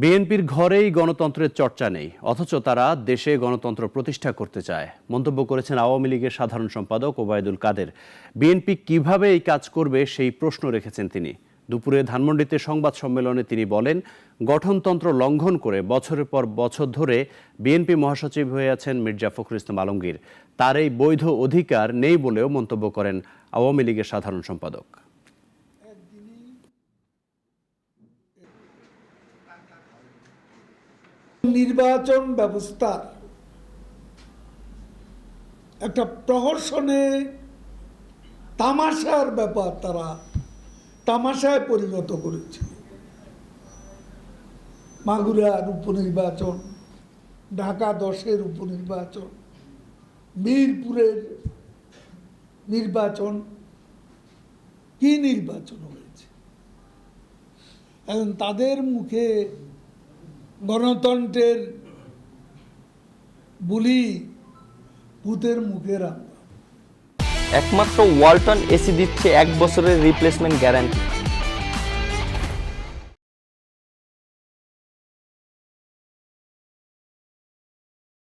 বিএনপির ঘরেই গণতন্ত্রের চর্চা নেই, অথচ তারা দেশে গণতন্ত্র প্রতিষ্ঠা করতে চায়। মন্তব্য করেছেন আওয়ামী লীগের সাধারণ সম্পাদক ওবায়দুল কাদের। বিএনপি কীভাবে এই কাজ করবে সেই প্রশ্ন রেখেছেন তিনি। দুপুরে ধানমন্ডিতে সংবাদ সম্মেলনে তিনি বলেন, গঠনতন্ত্র লঙ্ঘন করে বছরের পর বছর ধরে বিএনপি মহাসচিব হয়ে আছেন মির্জা ফখরুল ইসলাম আলমগীর। তার এই বৈধ অধিকার নেই বলেও মন্তব্য করেন আওয়ামী লীগের সাধারণ সম্পাদক। নির্বাচন ব্যবস্থার একটা প্রহসনে তামাশার ব্যাপার তারা তামাশায় পরিণত করেছে। মাগুরার উপনির্বাচন, ঢাকা দশের উপনির্বাচন, মিরপুরের নির্বাচন, কি নির্বাচন হয়েছে? এখন তাদের মুখে গণতন্ত্রের বুলি ভূতের মুখে রান্না একমাত্র ওয়ালটন এসি দিচ্ছে এক বছরের রিপ্লেসমেন্ট গ্যারান্টি